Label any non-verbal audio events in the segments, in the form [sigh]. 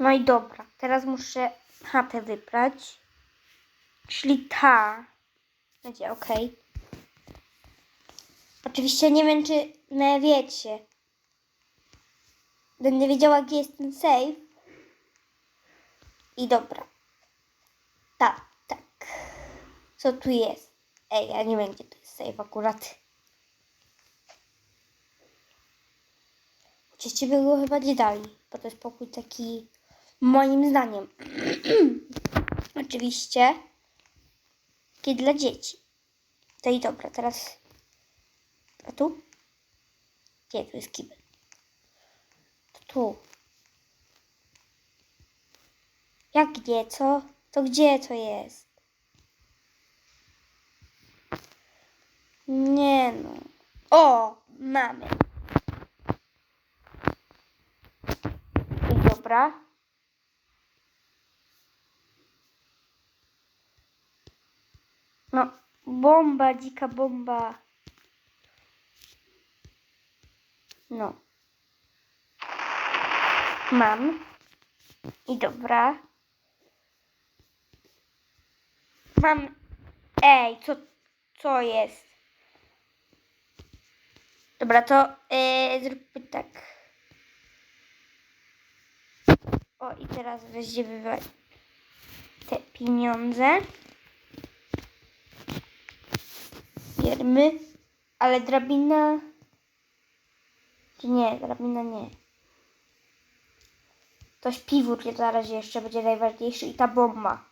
No i dobra, teraz muszę chatę wybrać. Czyli ta. Będzie ok. Oczywiście nie wiem, czy me wiecie. Będę wiedziała, gdzie jest ten save. I dobra. Tak, tak. Co tu jest? Ej, ja nie wiem, gdzie tu jest save akurat. Oczywiście by go chyba nie dali, bo to jest pokój taki, moim zdaniem, [clears throat] oczywiście, taki dla dzieci. To i dobra, teraz, a tu? Gdzie tu jest kibel? To tu. Jak gdzie, co? To gdzie to jest? Nie no. O, mamy. I dobra. No, bomba, dzika bomba. No. Mam. I dobra. Mam. Ej, co, co jest? Dobra, to yy, zróbmy tak. O, i teraz weźmiemy te pieniądze. Bierzmy. Ale drabina... Czy nie, drabina nie. To śpiwór nie na razie jeszcze będzie najważniejszy i ta bomba.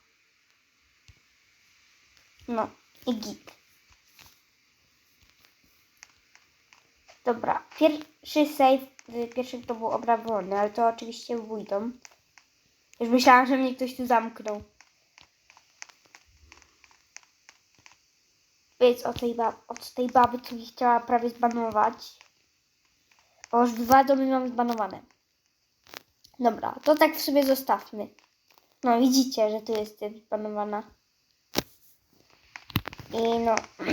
No, i git. Dobra, pierwszy save w pierwszym to był obrabiony, ale to oczywiście pójdą. Już myślałam, że mnie ktoś tu zamknął. Więc od tej, od tej baby, co mi chciała prawie zbanować. Bo już dwa domy mam zbanowane. Dobra, to tak w sobie zostawmy. No widzicie, że tu jestem zbanowana. I no. [clears throat]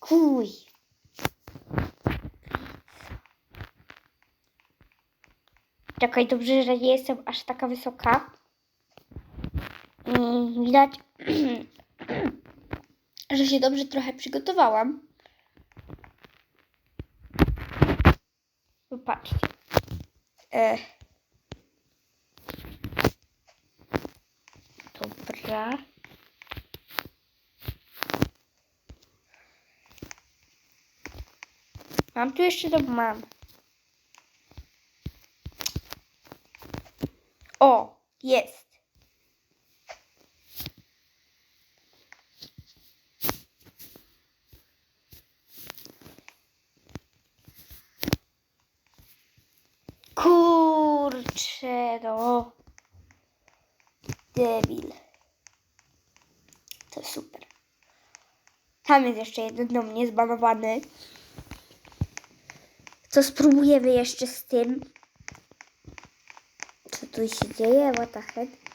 Kuj. Czekaj, dobrze, że nie jestem aż taka wysoka. I widać, [clears throat] [clears throat] że się dobrze trochę przygotowałam. Popatrzcie. E. Dobra. Mam tu jeszcze dom, mam. O, jest. Kurczę, no. Debil. To super. Tam jest jeszcze jeden dom niezbanowany. Co spróbujemy jeszcze z tym? Co tu się dzieje? What the heck?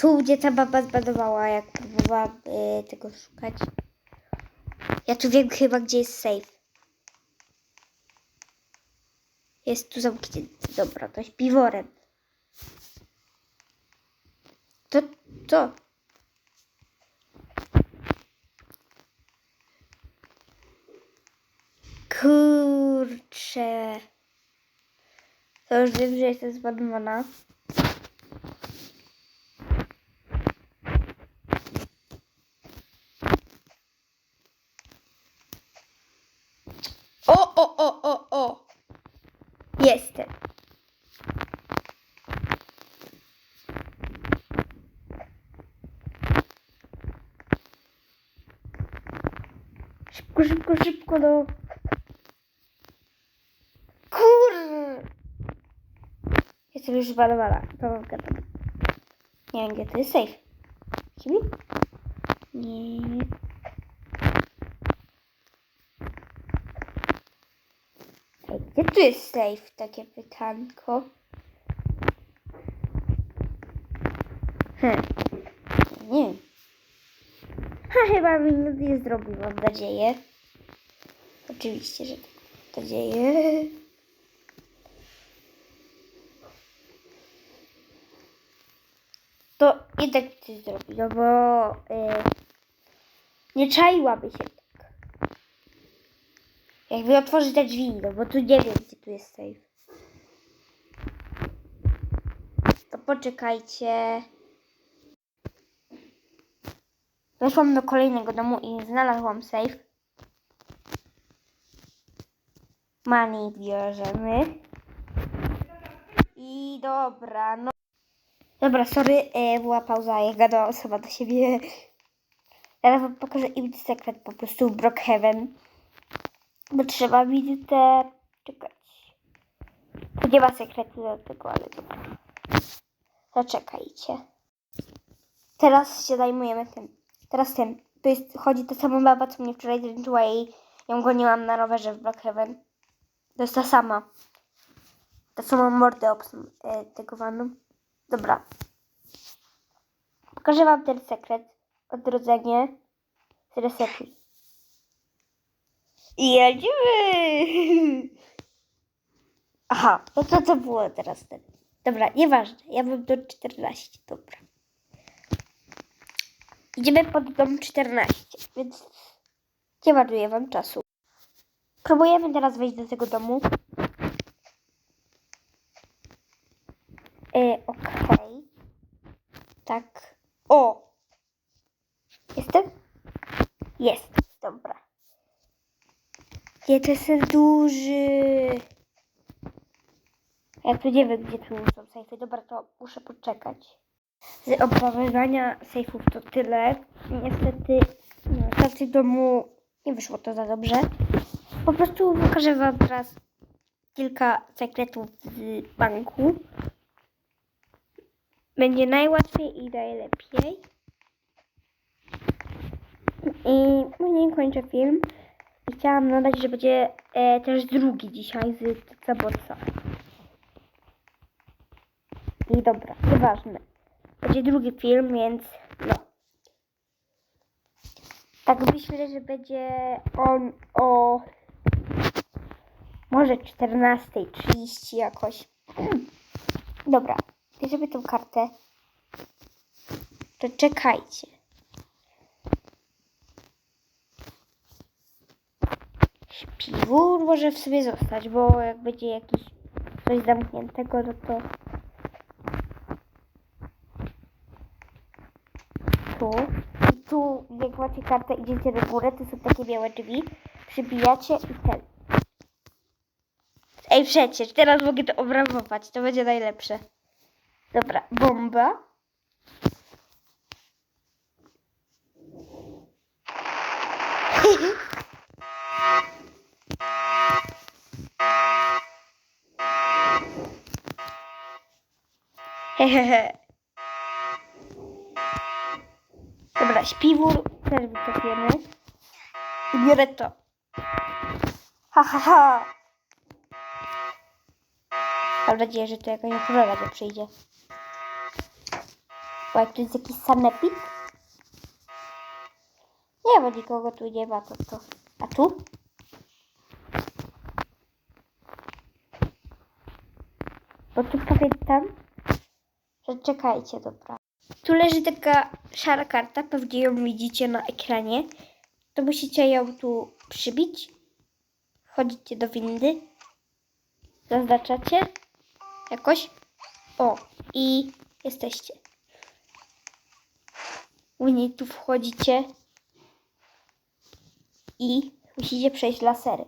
Tu, gdzie ta baba zbadowała, jak próbowałam y, tego szukać. Ja tu wiem chyba, gdzie jest safe. Jest tu zamknięty. Dobra, to śpiworem. To, to. Kurczę. To już wiem, że jestem zbanowana. O, o, o, o, o. Jestem. Szybko, szybko, szybko, no. Kur... Jestem już zbanowana. To mam gadam. Nie wiem, gdzie to jest safe. Kimi? Nie. Gdzie tu jest safe? Takie pytanko. Hmm. Nie. Ha! [laughs] chyba mi nie zrobił, mam nadzieję. Oczywiście, że tak. Mam nadzieję. To tak coś zrobi, no bo y, nie czaiłaby się tak. Jakby otworzyć te drzwi, no bo tu nie wiem, gdzie tu jest safe. To poczekajcie. Weszłam do kolejnego domu i znalazłam safe. Money bierzemy. I dobra, no. Dobra, sorry, e, była pauza, ja gadałam sama do siebie. Teraz wam pokażę im sekret po prostu w Brookhaven. Bo trzeba te... czekać. Tu nie ma sekretu do tego, ale dobra. Zaczekajcie. Teraz się zajmujemy tym. Teraz tym. To jest, chodzi ta sama baba, co mnie wczoraj dręczyła i ją goniłam na rowerze w Brookhaven. To jest ta sama. Ta sama mordę obs- e. Dobra. Pokażę wam ten sekret. Odrodzenie. Zresetuj. I jedziemy! [laughs] Aha, no to co było teraz ten? Dobra, nieważne. Ja bym do 14, dobra. Idziemy pod dom 14, więc nie marnuję wam czasu. Próbujemy teraz wejść do tego domu. E, Okej. Tak. O! Jestem? Jest. Dobra. Nie, to jest duży. Ja tu nie wiem, gdzie tu są sejfy. Dobra, to muszę poczekać. Z oprawiania sejfów to tyle. Niestety na stacji domu nie wyszło to za dobrze. Po prostu pokażę wam teraz kilka sekretów z banku. Będzie najłatwiej i najlepiej. I nie kończę film. I chciałam dodać, że będzie e, też drugi dzisiaj z Zabotsa. I dobra, nieważne. Będzie drugi film, więc no. Tak myślę, że będzie on o może 14.30 jakoś. [clears throat] Dobra, bierzemy tą kartę. To czekajcie. Śpiwór może w sobie zostać, bo jak będzie jakiś coś zamkniętego, no to tu. I tu, jak macie kartę, idziecie do góry, to są takie białe drzwi. Przybijacie i ten. Ej, przecież, teraz mogę to obramować, to będzie najlepsze. Dobra, bomba. Hehehe. [laughs] Dobra, śpiwór też wycofiemy. I biorę to. Ha, ha, ha. Mam nadzieję, że to jakaś ochrona nie przyjdzie. Jak tu jest jakiś sanepid? Nie, bo nikogo tu nie ma, to. A tu? Bo tu pamiętam, że czekajcie, dobra. Tu leży taka szara karta, pewnie ją widzicie na ekranie. To musicie ją tu przybić. Wchodzicie do windy. Zaznaczacie jakoś. O, i jesteście. Później tu wchodzicie i musicie przejść lasery.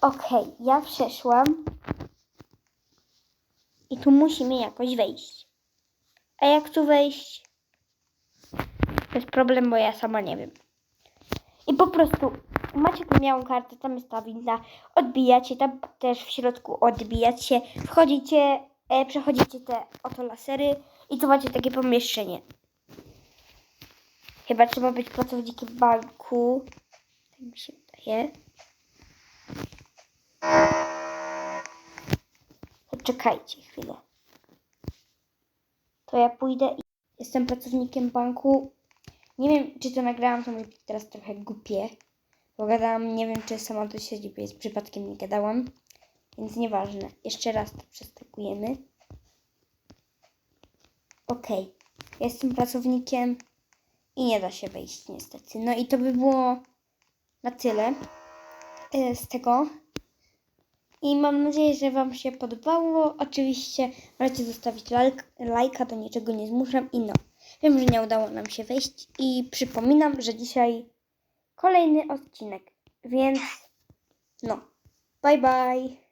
Okej, ja przeszłam. I tu musimy jakoś wejść. A jak tu wejść? To jest problem, bo ja sama nie wiem. Prostu macie tu miałą kartę, tam jest ta winda, odbijacie, tam też w środku odbijacie, wchodzicie, e, przechodzicie te oto lasery i tu macie takie pomieszczenie. Chyba trzeba być pracownikiem banku. Tak mi się wydaje. Poczekajcie chwilę. To ja pójdę i jestem pracownikiem banku. Nie wiem, czy to nagrałam, to mi teraz trochę głupie. Bo gadałam, nie wiem, czy sama do siedziby jest przypadkiem nie gadałam. Więc nieważne. Jeszcze raz to przestakujemy. Okej. Jestem pracownikiem i nie da się wejść niestety. No i to by było na tyle e, z tego. I mam nadzieję, że Wam się podobało. Oczywiście możecie zostawić lajk, lajka, do niczego nie zmuszam. I no, wiem, że nie udało nam się wejść. I przypominam, że dzisiaj kolejny odcinek. Więc no, bye bye.